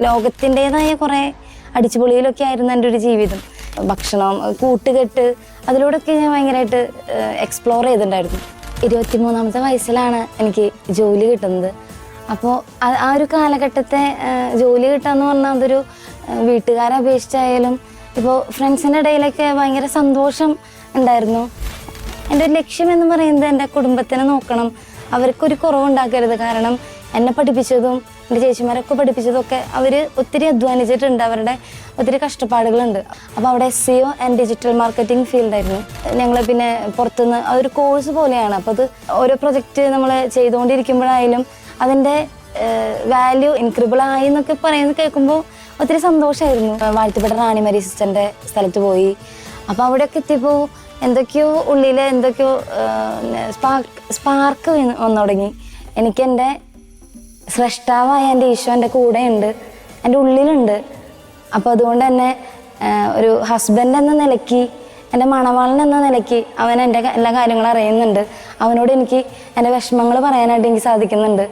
ലോകത്തിന്റെതായ കുറേ അടിച്ചുപൊളിയിലൊക്കെ ആയിരുന്നു എന്റെ ഒരു ജീവിതം. ഭക്ഷണം കൂട്ടുകെട്ട് അതിലൂടെയൊക്കെ ഞാൻ ഭയങ്കരമായിട്ട് എക്സ്പ്ലോർ ചെയ്തിട്ടുണ്ടായിരുന്നു. ഇരുപത്തിമൂന്നാമത്തെ വയസ്സിലാണ് എനിക്ക് ജോലി കിട്ടുന്നത്. അപ്പോൾ ആ ഒരു കാലഘട്ടത്തെ ജോലി കിട്ടാന്ന് പറഞ്ഞാൽ അതൊരു വീട്ടുകാരെ അപേക്ഷിച്ചായാലും ഇപ്പോൾ ഫ്രണ്ട്സിന്റെ ഇടയിലൊക്കെ ഭയങ്കര സന്തോഷം ഉണ്ടായിരുന്നു. എന്റെ ഒരു ലക്ഷ്യം എന്ന് പറയുന്നത് എന്റെ കുടുംബത്തിനെ നോക്കണം. അവർക്കൊരു കുറവുണ്ടാക്കരുത്. കാരണം എന്നെ പഠിപ്പിച്ചതും എന്റെ ചേച്ചിമാരൊക്കെ പഠിപ്പിച്ചതൊക്കെ അവർ ഒത്തിരി അധ്വാനിച്ചിട്ടുണ്ട്. അവരുടെ ഒത്തിരി കഷ്ടപ്പാടുകളുണ്ട്. അപ്പോൾ അവിടെ SEO and digital marketing ഫീൽഡായിരുന്നു ഞങ്ങൾ പിന്നെ പുറത്തുനിന്ന് ഒരു കോഴ്സ് പോലെയാണ്. അപ്പോൾ അത് ഓരോ പ്രൊജക്റ്റ് നമ്മൾ ചെയ്തുകൊണ്ടിരിക്കുമ്പോഴായാലും അതിന്റെ വാല്യൂ ഇൻക്രിബിൾ ആയി എന്നൊക്കെ പറയുന്നത് കേൾക്കുമ്പോൾ ഒത്തിരി സന്തോഷമായിരുന്നു വാഴ്ത്തിപ്പെട്ട റാണിമരി സിസ്റ്ററിന്റെ സ്ഥലത്ത് പോയി. അപ്പോൾ അവിടെയൊക്കെ എത്തിയപ്പോൾ എന്തൊക്കെയോ ഉള്ളിൽ എന്തൊക്കെയോ സ്പാർക്ക് സ്പാർക്ക് വന്നു തുടങ്ങി. എനിക്ക് എന്റെ സ്രഷ്ടാവായ എന്റെ ഈശോ എന്റെ കൂടെയുണ്ട് എന്റെ ഉള്ളിലുണ്ട്. അപ്പോൾ അതുകൊണ്ട് തന്നെ ഒരു ഹസ്ബൻഡ് എന്ന നിലയ്ക്ക് എന്റെ മണവാളൻ എന്ന നിലയ്ക്ക് അവൻ എന്റെ എല്ലാ കാര്യങ്ങളും അറിയുന്നുണ്ട്. അവനോട് എനിക്ക് എന്റെ വിഷമങ്ങൾ പറയാനായിട്ട് എനിക്ക് സാധിക്കുന്നുണ്ട്.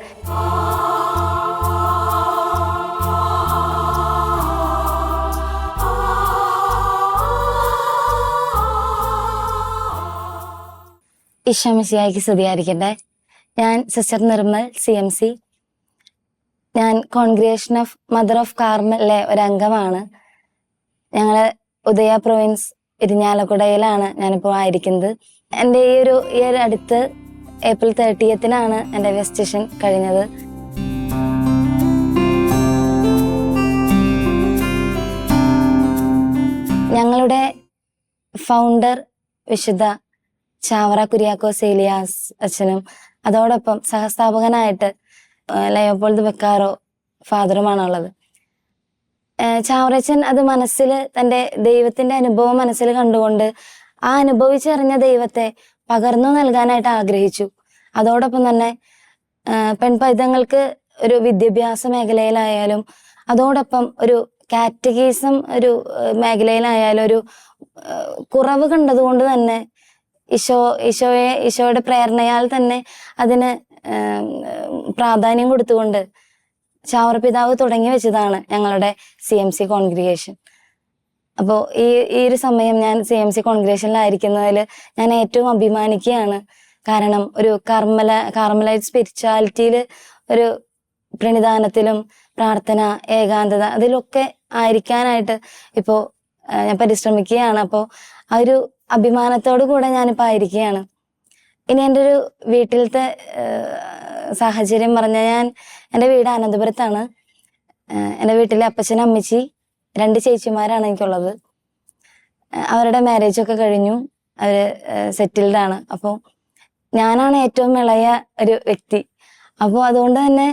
ഈശോമിശിയായിക്ക് സ്തുതിയായിരിക്കട്ടെ. ഞാൻ sister Nirmal C M C. ഞാൻ കോൺഗ്രേഷൻ ഓഫ് മദർ ഓഫ് കാർമലിലെ ഒരു അംഗമാണ് ഞങ്ങൾ ഉദയ പ്രൊവിൻസ് ഇരിഞ്ഞാലക്കുടയിലാണ് ഞാനിപ്പോൾ ആയിരിക്കുന്നത്. എന്റെ ഈ ഒരു ഈ ഒരു അടുത്ത് ഏപ്രിൽ തേർട്ടിയത്തിനാണ് എന്റെ വെസ്റ്റേഷൻ കഴിഞ്ഞത്. ഞങ്ങളുടെ ഫൗണ്ടർ വിശുദ്ധ ചാവറ കുര്യാക്കോസ് ഏലിയാസ് അച്ഛനും അതോടൊപ്പം സഹസ്ഥാപകനായിട്ട് ലയോപോൾഡ് ബെക്കാറോ ഫാദറുമാണുള്ളത്. ചാവറച്ചൻ അത് മനസ്സിൽ തന്റെ ദൈവത്തിന്റെ അനുഭവം മനസ്സിൽ കണ്ടുകൊണ്ട് ആ അനുഭവിച്ചറിഞ്ഞ ദൈവത്തെ പകർന്നു നൽകാനായിട്ട് ആഗ്രഹിച്ചു. അതോടൊപ്പം തന്നെ പെൺപൈതങ്ങൾക്ക് ഒരു വിദ്യാഭ്യാസ മേഖലയിലായാലും അതോടൊപ്പം ഒരു കാറ്റഗീസം ഒരു മേഖലയിലായാലും ഒരു കുറവ് കണ്ടതുകൊണ്ട് തന്നെ ഈശോ ഈശോയെ ഈശോയുടെ പ്രേരണയാൽ തന്നെ അതിന് പ്രാധാന്യം കൊടുത്തുകൊണ്ട് ചാവറ പിതാവ് തുടങ്ങി വെച്ചതാണ് ഞങ്ങളുടെ സി എം സി കോൺഗ്രിഗേഷൻ. അപ്പോൾ ഈ ഈ ഒരു സമയം ഞാൻ സി എം സി കോൺഗ്രേഷനിലായിരിക്കുന്നതിൽ ഞാൻ ഏറ്റവും അഭിമാനിക്കുകയാണ്. കാരണം ഒരു കർമ്മല കാർമലൈറ്റ് സ്പിരിച്വാലിറ്റിയിൽ ഒരു പ്രണിധാനത്തിലും പ്രാർത്ഥന ഏകാന്തത അതിലൊക്കെ ആയിരിക്കാനായിട്ട് ഇപ്പോൾ ഞാൻ പരിശ്രമിക്കുകയാണ്. അപ്പോൾ ആ ഒരു അഭിമാനത്തോടു കൂടെ ഞാനിപ്പോൾ ആയിരിക്കുകയാണ്. ഇനി എന്റെ ഒരു വീട്ടിലത്തെ സാഹചര്യം പറഞ്ഞാൽ ഞാൻ എന്റെ വീട് അനന്തപുരത്താണ്. എന്റെ വീട്ടിലെ അപ്പച്ചൻ അമ്മച്ചി രണ്ട് ചേച്ചിമാരാണ് എനിക്കുള്ളത്. അവരുടെ മാരേജ് ഒക്കെ കഴിഞ്ഞു. അവർ സെറ്റിൽഡ് ആണ്. അപ്പോൾ ഞാനാണ് ഏറ്റവും ഇളയ ഒരു വ്യക്തി. അപ്പോൾ അതുകൊണ്ട് തന്നെ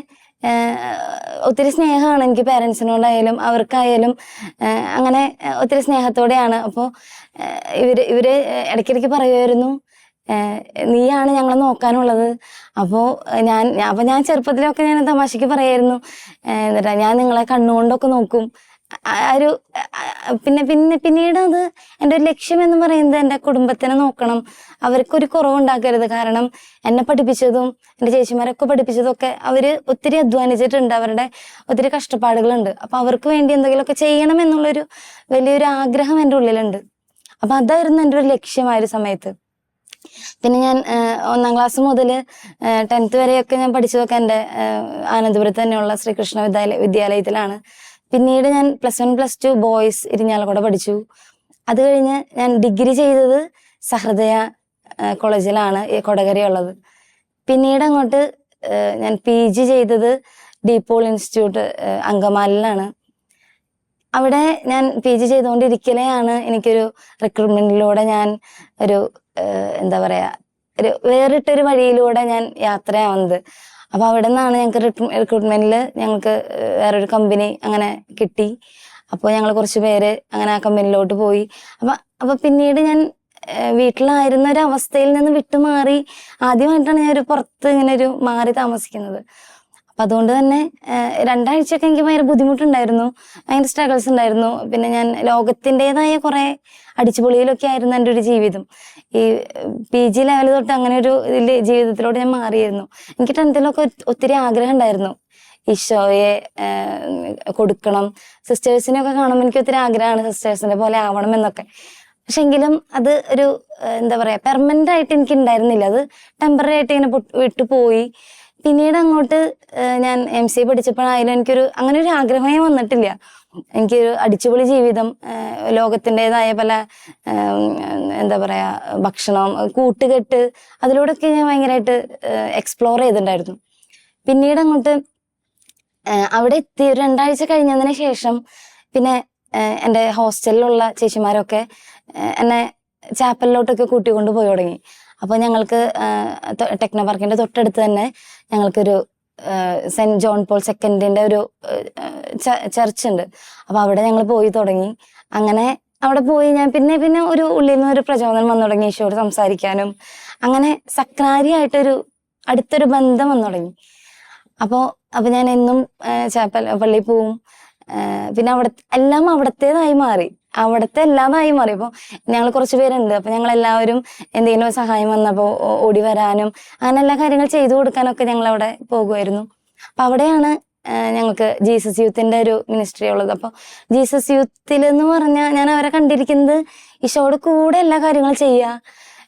ഒത്തിരി സ്നേഹമാണ് എനിക്ക് പേരൻസിനോടായാലും അവർക്കായാലും അങ്ങനെ ഒത്തിരി സ്നേഹത്തോടെയാണ്. അപ്പോൾ ഇവർ ഇവർ ഇടയ്ക്കിടയ്ക്ക് പറയുമായിരുന്നു നീയാണ് ഞങ്ങളെ നോക്കാനുള്ളത്. അപ്പോൾ ഞാൻ ഞാൻ- അപ്പൊ ഞാൻ ചെറുപ്പത്തിലൊക്കെ ഞാൻ തമാശക്ക് പറയായിരുന്നു. എന്നിട്ടാ ഞാൻ നിങ്ങളെ കണ്ണുകൊണ്ടൊക്കെ നോക്കും. ഒരു പിന്നെ പിന്നെ പിന്നീട് അത് എന്റെ ഒരു ലക്ഷ്യം എന്ന് പറയുന്നത് എന്റെ കുടുംബത്തിനെ നോക്കണം. അവർക്കൊരു കുറവുണ്ടാക്കരുത്. കാരണം എന്നെ പഠിപ്പിച്ചതും എന്റെ ചേച്ചിമാരൊക്കെ പഠിപ്പിച്ചതൊക്കെ അവർ ഒത്തിരി അധ്വാനിച്ചിട്ടുണ്ട്. അവരുടെ ഒത്തിരി കഷ്ടപ്പാടുകളുണ്ട്. അപ്പം അവർക്ക് വേണ്ടി എന്തെങ്കിലുമൊക്കെ ചെയ്യണം എന്നുള്ളൊരു വലിയൊരു ആഗ്രഹം എന്റെ ഉള്ളിലുണ്ട്. അപ്പം അതായിരുന്നു എന്റെ ഒരു ലക്ഷ്യം ആ ഒരു സമയത്ത്. പിന്നെ ഞാൻ ഒന്നാം ക്ലാസ് മുതൽ ടെൻത്ത് വരെയൊക്കെ ഞാൻ പഠിച്ചതൊക്കെ എന്റെ അനന്തപുരത്ത് തന്നെയുള്ള ശ്രീകൃഷ്ണ വിദ്യാലയ വിദ്യാലയത്തിലാണ്. പിന്നീട് ഞാൻ plus one plus two boys Irinjalakuda പഠിച്ചു. അത് കഴിഞ്ഞ് ഞാൻ ഡിഗ്രി ചെയ്തത് സഹൃദയ കോളേജിലാണ് കൊടകരയുള്ളത്. പിന്നീട് അങ്ങോട്ട് ഞാൻ പി ജി ചെയ്തത് ഡീപോൾ ഇൻസ്റ്റിറ്റ്യൂട്ട് അങ്കമാലിലാണ്. അവിടെ ഞാൻ പി ജി ചെയ്തുകൊണ്ടിരിക്കലെയാണ് എനിക്കൊരു റിക്രൂട്ട്മെന്റിലൂടെ ഞാൻ ഒരു എന്താ പറയാ ഒരു വേറിട്ടൊരു വഴിയിലൂടെ ഞാൻ യാത്രയാവുന്നത്. അപ്പൊ അവിടെ നിന്നാണ് ഞങ്ങൾക്ക് റിക്രൂട്ട്മെന്റിൽ ഞങ്ങൾക്ക് വേറൊരു കമ്പനി അങ്ങനെ കിട്ടി. അപ്പോൾ ഞങ്ങൾ കുറച്ച് പേര് അങ്ങനെ ആ കമ്പനിയിലോട്ട് പോയി. അപ്പൊ അപ്പൊ പിന്നീട് ഞാൻ വീട്ടിലായിരുന്ന ഒരു അവസ്ഥയിൽ നിന്ന് വിട്ടുമാറി. ആദ്യമായിട്ടാണ് ഞാൻ ഒരു പുറത്ത് ഇങ്ങനെ ഒരു മാറി താമസിക്കുന്നത്. അപ്പൊ അതുകൊണ്ട് തന്നെ രണ്ടാഴ്ചയൊക്കെ എനിക്ക് ഭയങ്കര ബുദ്ധിമുട്ടുണ്ടായിരുന്നു. ഭയങ്കര സ്ട്രഗിൾസ് ഉണ്ടായിരുന്നു. പിന്നെ ഞാൻ ലോകത്തിന്റെതായ കുറെ അടിച്ചുപൊളിയിലൊക്കെ ആയിരുന്നു എന്റെ ഒരു ജീവിതം. ഈ പി ജി ലെവൽ തൊട്ട് അങ്ങനെ ഒരു ഇതിൽ ജീവിതത്തിലോട്ട് ഞാൻ മാറിയിരുന്നു. എനിക്ക് ടെൻത്തിലൊക്കെ ഒത്തിരി ആഗ്രഹം ഉണ്ടായിരുന്നു. ഈശോയെ കൊടുക്കണം കൊടുക്കണം. സിസ്റ്റേഴ്സിനെയൊക്കെ കാണുമ്പോൾ എനിക്ക് ഒത്തിരി ആഗ്രഹമാണ് സിസ്റ്റേഴ്സിനെ പോലെ ആവണം എന്നൊക്കെ. പക്ഷെ എങ്കിലും അത് ഒരു എന്താ പറയാ പെർമനന്റ് ആയിട്ട് എനിക്ക് ഉണ്ടായിരുന്നില്ല. അത് ടെമ്പററി ആയിട്ട് ഇങ്ങനെ വിട്ടുപോയി. വിട്ടു പോയി പിന്നീട് അങ്ങോട്ട് ഞാൻ എം സി പഠിച്ചപ്പോഴായാലും എനിക്കൊരു അങ്ങനെ ഒരു ആഗ്രഹമേ വന്നിട്ടില്ല. എനിക്കൊരു അടിച്ചുപൊളി ജീവിതം ലോകത്തിന്റെതായ പല എന്താ പറയാ ഭക്ഷണം കൂട്ടുകെട്ട് അതിലൂടെയൊക്കെ ഞാൻ ഭയങ്കരമായിട്ട് എക്സ്പ്ലോർ ചെയ്തിട്ടുണ്ടായിരുന്നു. പിന്നീട് അങ്ങോട്ട് അവിടെ എത്തി. ഒരു രണ്ടാഴ്ച കഴിഞ്ഞതിന് ശേഷം പിന്നെ എന്റെ ഹോസ്റ്റലിലുള്ള ചേച്ചിമാരൊക്കെ എന്നെ ചാപ്പലിലോട്ടൊക്കെ കൂട്ടിക്കൊണ്ട് പോയി തുടങ്ങി. അപ്പോൾ ഞങ്ങൾക്ക് ടെക്നോ പാർക്കിന്റെ തൊട്ടടുത്ത് തന്നെ ഞങ്ങൾക്കൊരു സെന്റ് ജോൺ പോൾ സെക്കൻഡിന്റെ ഒരു ചർച്ച് ഉണ്ട് അപ്പൊ അവിടെ ഞങ്ങൾ പോയി തുടങ്ങി. അങ്ങനെ അവിടെ പോയി ഞാൻ പിന്നെ പിന്നെ ഒരു ഉള്ളിൽ നിന്ന് ഒരു പ്രചോദനം വന്നു തുടങ്ങി ഈശോട് സംസാരിക്കാനും. അങ്ങനെ സക്രാരിയായിട്ടൊരു അടുത്തൊരു ബന്ധം വന്നു തുടങ്ങി. അപ്പോ അപ്പൊ ഞാൻ എന്നും പള്ളിയിൽ പോവും. പിന്നെ അവിടെ എല്ലാം അവിടത്തേതായി മാറി. അവിടത്തെ എല്ലാതായി മാറി. അപ്പൊ ഞങ്ങൾ കുറച്ച് പേരുണ്ട്. അപ്പൊ ഞങ്ങൾ എല്ലാവരും എന്തെങ്കിലും സഹായം വന്നപ്പോ ഓടി വരാനും അങ്ങനെ എല്ലാ കാര്യങ്ങൾ ചെയ്തു കൊടുക്കാനൊക്കെ ഞങ്ങൾ അവിടെ പോകുമായിരുന്നു അപ്പൊ അവിടെയാണ് ഞങ്ങൾക്ക് ജീസസ് യൂത്തിന്റെ ഒരു മിനിസ്ട്രി ഉള്ളത്. അപ്പൊ ജീസസ് യൂത്തിൽ എന്ന് പറഞ്ഞാൽ ഞാൻ അവരെ കണ്ടിരിക്കുന്നത് ഈശോയുടെ കൂടെ എല്ലാ കാര്യങ്ങളും ചെയ്യുക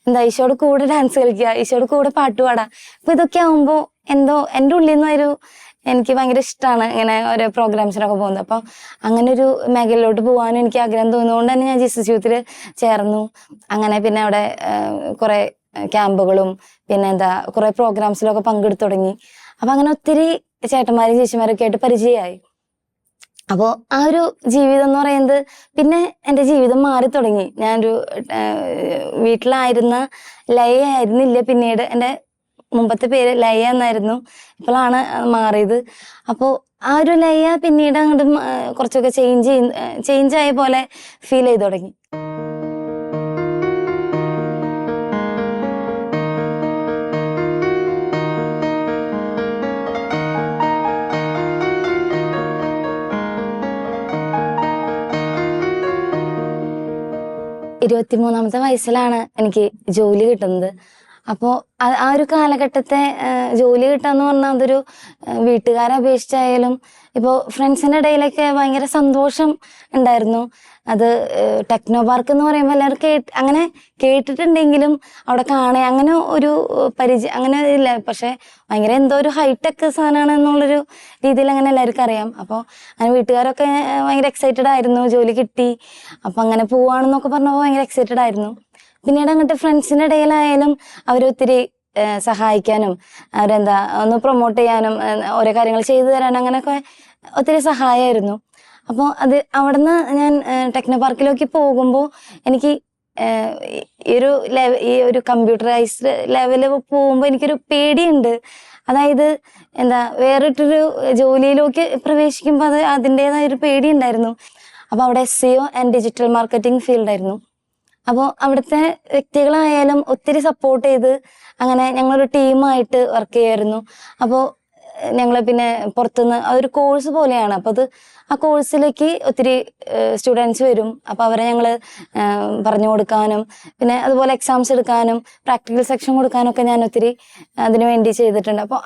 എന്താ ഈശോയുടെ കൂടെ ഡാൻസ് കളിക്കുക ഈശോയുടെ കൂടെ പാട്ട് പാടുക അപ്പൊ ഇതൊക്കെ ആവുമ്പോ എന്തോ എന്റെ ഉള്ളിൽ നിന്ന് ഒരു എനിക്ക് ഭയങ്കര ഇഷ്ടമാണ് ഇങ്ങനെ ഓരോ പ്രോഗ്രാംസിനൊക്കെ പോകുന്നത്. അപ്പം അങ്ങനെ ഒരു മേഖലയിലോട്ട് പോകാൻ എനിക്ക് ആഗ്രഹം തോന്നുന്നതുകൊണ്ട് തന്നെ ഞാൻ ജീസസ് യൂത്തിൽ ചേർന്നു. അങ്ങനെ പിന്നെ അവിടെ കുറെ ക്യാമ്പുകളും പിന്നെ എന്താ കുറെ പ്രോഗ്രാംസിലൊക്കെ പങ്കെടുത്തു തുടങ്ങി. അപ്പൊ അങ്ങനെ ഒത്തിരി ചേട്ടന്മാരും ചേച്ചിമാരൊക്കെ ആയിട്ട് പരിചയമായി. അപ്പോൾ ആ ഒരു ജീവിതം എന്ന് പറയുന്നത് പിന്നെ എന്റെ ജീവിതം മാറി തുടങ്ങി. ഞാനൊരു വീട്ടിലായിരുന്ന ലയ ആയിരുന്നില്ല പിന്നീട് എന്റെ മുമ്പത്തെ പേര് ലയ എന്നായിരുന്നു. ഇപ്പോഴാണ് മാറിയത്. അപ്പോൾ ആ ഒരു ലയ പിന്നീട് അങ്ങോട്ട് കുറച്ചൊക്കെ ചേഞ്ച് ചേഞ്ച് ആയ പോലെ ഫീൽ ചെയ്തു തുടങ്ങി. ഇരുപത്തിമൂന്നാമത്തെ വയസ്സിലാണ് എനിക്ക് ജോലി കിട്ടുന്നത്. അപ്പോൾ ആ ഒരു കാലഘട്ടത്തെ ജോലി കിട്ടാന്ന് പറഞ്ഞാൽ അതൊരു വീട്ടുകാരെ അപേക്ഷിച്ചായാലും ഇപ്പോൾ ഫ്രണ്ട്സിന്റെ ഇടയിലൊക്കെ ഭയങ്കര സന്തോഷം ഉണ്ടായിരുന്നു. അത് ടെക്നോ പാർക്ക് എന്ന് പറയുമ്പോൾ എല്ലാവരും കേട്ട് അങ്ങനെ കേട്ടിട്ടുണ്ടെങ്കിലും അവിടെ കാണേ അങ്ങനെ ഒരു പരിചയം അങ്ങനെ ഇല്ല. പക്ഷെ ഭയങ്കര എന്തോ ഒരു ഹൈടെക് സാധനമാണ് എന്നുള്ളൊരു രീതിയിൽ അങ്ങനെ എല്ലാവർക്കും അറിയാം. അപ്പോൾ അങ്ങനെ വീട്ടുകാരൊക്കെ ഭയങ്കര എക്സൈറ്റഡ് ആയിരുന്നു ജോലി കിട്ടി. അപ്പം അങ്ങനെ പോവാണെന്നൊക്കെ പറഞ്ഞപ്പോൾ ഭയങ്കര എക്സൈറ്റഡ് ആയിരുന്നു. പിന്നീട് അങ്ങോട്ട് ഫ്രണ്ട്സിന്റെ ഇടയിലായാലും അവരൊത്തിരി സഹായിക്കാനും അവരെന്താ ഒന്ന് പ്രൊമോട്ട് ചെയ്യാനും ഓരോ കാര്യങ്ങൾ ചെയ്തു തരാനും അങ്ങനെയൊക്കെ ഒത്തിരി സഹായമായിരുന്നു അപ്പോൾ അത് അവിടുന്ന് ഞാൻ ടെക്നോ പാർക്കിലേക്ക് പോകുമ്പോൾ എനിക്ക് ഈ ഒരു ലെവ ഈ ഒരു കമ്പ്യൂട്ടറൈസ്ഡ് ലെവൽ പോകുമ്പോൾ എനിക്കൊരു പേടിയുണ്ട്. അതായത് എന്താ വേറിട്ടൊരു ജോലിയിലേക്ക് പ്രവേശിക്കുമ്പോൾ അത് അതിന്റെതായ ഒരു പേടി ഉണ്ടായിരുന്നു അപ്പോൾ അവിടെ SEO and digital marketing ഫീൽഡായിരുന്നു അപ്പോൾ അവിടുത്തെ വ്യക്തികളായാലും ഒത്തിരി സപ്പോർട്ട് ചെയ്ത് അങ്ങനെ ഞങ്ങളൊരു ടീമായിട്ട് വർക്ക് ചെയ്യായിരുന്നു അപ്പോൾ ഞങ്ങൾ പിന്നെ പുറത്തുനിന്ന് അതൊരു കോഴ്സ് പോലെയാണ്. അപ്പോൾ അത് ആ കോഴ്സിലേക്ക് ഒത്തിരി സ്റ്റുഡൻസ് വരും. അപ്പോൾ അവരെ ഞങ്ങൾ പറഞ്ഞു കൊടുക്കാനും പിന്നെ അതുപോലെ എക്സാംസ് എടുക്കാനും പ്രാക്ടിക്കൽ സെക്ഷൻ കൊടുക്കാനും ഒക്കെ ഞാൻ ഒത്തിരി അതിനു വേണ്ടി ചെയ്തിട്ടുണ്ട്. അപ്പോൾ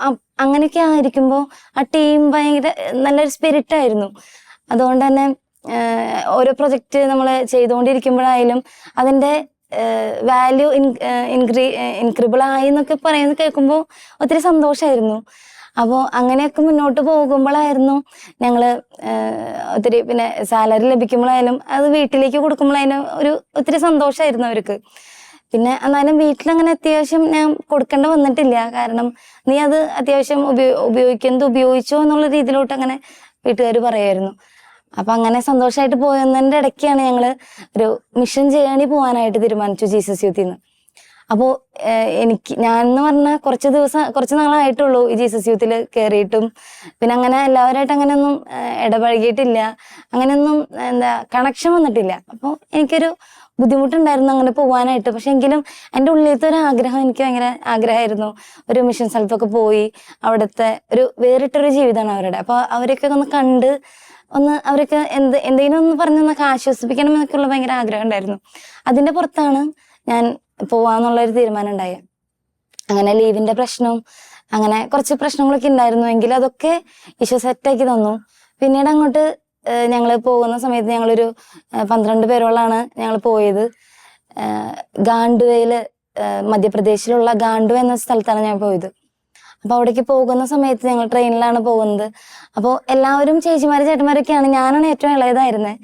അങ്ങനെയൊക്കെ ആയിരിക്കുമ്പോൾ ആ ടീം ഭയങ്കര നല്ലൊരു സ്പിരിറ്റ് ആയിരുന്നു. അതുകൊണ്ട് തന്നെ ഓരോ പ്രൊജക്റ്റ് നമ്മൾ ചെയ്തുകൊണ്ടിരിക്കുമ്പോഴായാലും അതിന്റെ വാല്യൂ ഇൻക്രീ ഇൻക്രിബിൾ ആയി എന്നൊക്കെ പറയുന്നത് കേൾക്കുമ്പോൾ ഒത്തിരി സന്തോഷമായിരുന്നു അപ്പോൾ അങ്ങനെയൊക്കെ മുന്നോട്ട് പോകുമ്പോഴായിരുന്നു ഞങ്ങൾ ഒത്തിരി പിന്നെ സാലറി ലഭിക്കുമ്പോഴായാലും അത് വീട്ടിലേക്ക് കൊടുക്കുമ്പോഴായാലും ഒരു ഒത്തിരി സന്തോഷമായിരുന്നു അവർക്ക്. പിന്നെ എന്നാലും വീട്ടിലങ്ങനെ അത്യാവശ്യം ഞാൻ കൊടുക്കേണ്ട വന്നിട്ടില്ല. കാരണം നീ അത് അത്യാവശ്യം ഉപയോ ഉപയോഗിക്കുന്നത് ഉപയോഗിച്ചോ എന്നുള്ള രീതിയിലോട്ട് അങ്ങനെ വീട്ടുകാർ പറയായിരുന്നു. അപ്പൊ അങ്ങനെ സന്തോഷമായിട്ട് പോയതിന്റെ ഇടയ്ക്കാണ് ഞങ്ങൾ ഒരു മിഷൻ ജേണി പോകാനായിട്ട് തീരുമാനിച്ചു ജീസസ് യൂത്തിൽ നിന്ന് അപ്പോൾ എനിക്ക് ഞാൻ എന്ന് പറഞ്ഞാൽ കുറച്ച് ദിവസം കുറച്ച് നാളായിട്ടുള്ളൂ ഈ ജീസസ് യൂത്തിൽ കയറിയിട്ടും പിന്നെ അങ്ങനെ എല്ലാവരുമായിട്ട് അങ്ങനെയൊന്നും ഇടപഴകിയിട്ടില്ല. അങ്ങനെയൊന്നും എന്താ കണക്ഷൻ വന്നിട്ടില്ല. അപ്പോൾ എനിക്കൊരു ബുദ്ധിമുട്ടുണ്ടായിരുന്നു അങ്ങനെ പോകാനായിട്ട് പക്ഷെ എങ്കിലും എന്റെ ഉള്ളിലത്തെ ഒരു ആഗ്രഹം എനിക്ക് ഭയങ്കര ആഗ്രഹമായിരുന്നു. ഒരു മിഷൻ സ്ഥലത്തൊക്കെ പോയി അവിടുത്തെ ഒരു വേറിട്ടൊരു ജീവിതമാണ് അവരുടെ. അപ്പോൾ അവരൊക്കെ ഒന്ന് കണ്ട് ഒന്ന് അവർക്ക് എന്ത് എന്തെങ്കിലും ഒന്ന് പറഞ്ഞൊന്നൊക്കെ ആശ്വസിപ്പിക്കണം എന്നൊക്കെയുള്ള ഭയങ്കര ആഗ്രഹം ഉണ്ടായിരുന്നു. അതിന്റെ പുറത്താണ് ഞാൻ പോവാന്നുള്ള ഒരു തീരുമാനം ഉണ്ടായത് അങ്ങനെ ലീവിന്റെ പ്രശ്നവും അങ്ങനെ കുറച്ച് പ്രശ്നങ്ങളൊക്കെ ഉണ്ടായിരുന്നു എങ്കിൽ അതൊക്കെ ഈശോ സെറ്റാക്കി തന്നു. പിന്നീട് അങ്ങോട്ട് ഞങ്ങൾ പോകുന്ന സമയത്ത് ഞങ്ങളൊരു പന്ത്രണ്ട് പേരോളാണ് ഞങ്ങൾ പോയത്. ഗാണ്ടുവയിൽ മധ്യപ്രദേശിലുള്ള ഗാണ്ടുവ എന്ന സ്ഥലത്താണ് ഞാൻ പോയത്. അപ്പൊ അവിടേക്ക് പോകുന്ന സമയത്ത് ഞങ്ങൾ ട്രെയിനിലാണ് പോകുന്നത്. അപ്പോൾ എല്ലാവരും ചേച്ചിമാരും ചേട്ടന്മാരൊക്കെയാണ്. ഞാനാണ് ഏറ്റവും ഇളയതായിരുന്നത്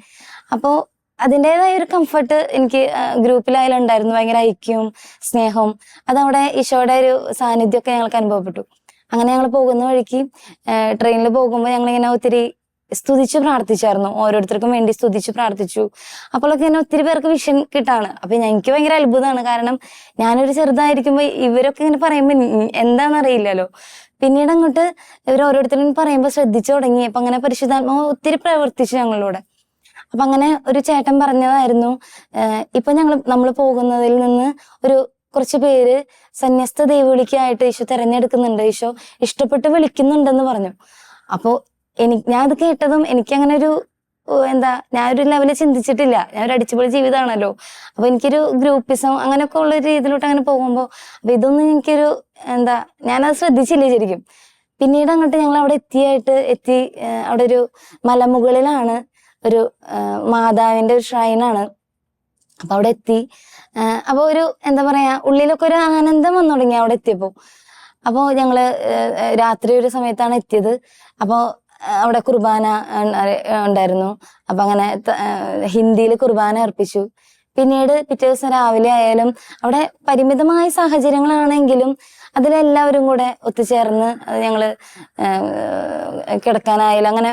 അപ്പോൾ അതിന്റെതായ ഒരു കംഫർട്ട് എനിക്ക് ഗ്രൂപ്പിലായാലും ഉണ്ടായിരുന്നു ഭയങ്കര ഐക്യവും സ്നേഹവും അതവിടെ ഈശോയുടെ ഒരു സാന്നിധ്യമൊക്കെ ഞങ്ങൾക്ക് അനുഭവപ്പെട്ടു. അങ്ങനെ ഞങ്ങൾ പോകുന്ന വഴിക്ക് ട്രെയിനിൽ പോകുമ്പോൾ ഞങ്ങളിങ്ങനെ ഒത്തിരി സ്തുതിച്ച് പ്രാർത്ഥിച്ചായിരുന്നു. ഓരോരുത്തർക്കും വേണ്ടി സ്തുതിച്ച് പ്രാർത്ഥിച്ചു. അപ്പോഴൊക്കെ ഇങ്ങനെ ഒത്തിരി പേർക്ക് വിഷൻ കിട്ടാണ്. അപ്പൊ എനിക്ക് ഭയങ്കര അത്ഭുതമാണ്. കാരണം ഞാനൊരു ചെറുതായിരിക്കുമ്പോൾ ഇവരൊക്കെ ഇങ്ങനെ പറയുമ്പോൾ എന്താണെന്നറിയില്ലല്ലോ പിന്നീട് അങ്ങോട്ട് ഇവർ ഓരോരുത്തരും പറയുമ്പോൾ ശ്രദ്ധിച്ചു തുടങ്ങി. അപ്പൊ അങ്ങനെ പരിശുദ്ധാത്മാവ് ഒത്തിരി പ്രവർത്തിച്ചു ഞങ്ങളിലൂടെ. അപ്പൊ അങ്ങനെ ഒരു ചേട്ടൻ പറഞ്ഞതായിരുന്നു. ഇപ്പൊ ഞങ്ങൾ നമ്മൾ പോകുന്നതിൽ നിന്ന് ഒരു കുറച്ച് പേര് സന്യസ്ത ദൈവവിളിക്കായിട്ട് ഈശോ തെരഞ്ഞെടുക്കുന്നുണ്ട്. ഈശോ ഇഷ്ടപ്പെട്ട് വിളിക്കുന്നുണ്ടെന്ന് പറഞ്ഞു. അപ്പോ എനിക്ക് ഞാൻ അത് കേട്ടതും എനിക്ക് അങ്ങനെ ഒരു എന്താ ഞാൻ ഒരു ലെവലിൽ ചിന്തിച്ചിട്ടില്ല. ഞാൻ ഒരു അടിച്ചുപൊളി ജീവിതമാണല്ലോ അപ്പൊ എനിക്കൊരു ഗ്രൂപ്പിസം അങ്ങനെയൊക്കെ ഉള്ള രീതിയിലോട്ട് അങ്ങനെ പോകുമ്പോൾ അപ്പൊ ഇതൊന്നും എനിക്കൊരു എന്താ ഞാനത് ശ്രദ്ധിച്ചില്ല ശരിക്കും. പിന്നീട് അങ്ങോട്ട് ഞങ്ങൾ അവിടെ എത്തിയായിട്ട് എത്തി അവിടെ ഒരു മലമുകളിലാണ് ഒരു മാതാവിന്റെ ഒരു ഷ്രൈനാണ് അപ്പൊ അവിടെ എത്തി. അപ്പൊ ഒരു എന്താ പറയാ ഉള്ളിലൊക്കെ ഒരു ആനന്ദം വന്നു തുടങ്ങി അവിടെ എത്തിയപ്പോ. അപ്പോ ഞങ്ങൾ രാത്രി ഒരു സമയത്താണ് എത്തിയത്. അപ്പോ ആഹ് അവിടെ കുർബാന ഉണ്ടായിരുന്നു. അപ്പൊ അങ്ങനെ ഹിന്ദിയിൽ കുർബാന അർപ്പിച്ചു. പിന്നീട് പിറ്റേ ദിവസം രാവിലെ ആയാലും അവിടെ പരിമിതമായ സാഹചര്യങ്ങളാണെങ്കിലും അതിലെല്ലാവരും കൂടെ ഒത്തുചേർന്ന് അത് ഞങ്ങൾ കിടക്കാനായാലും അങ്ങനെ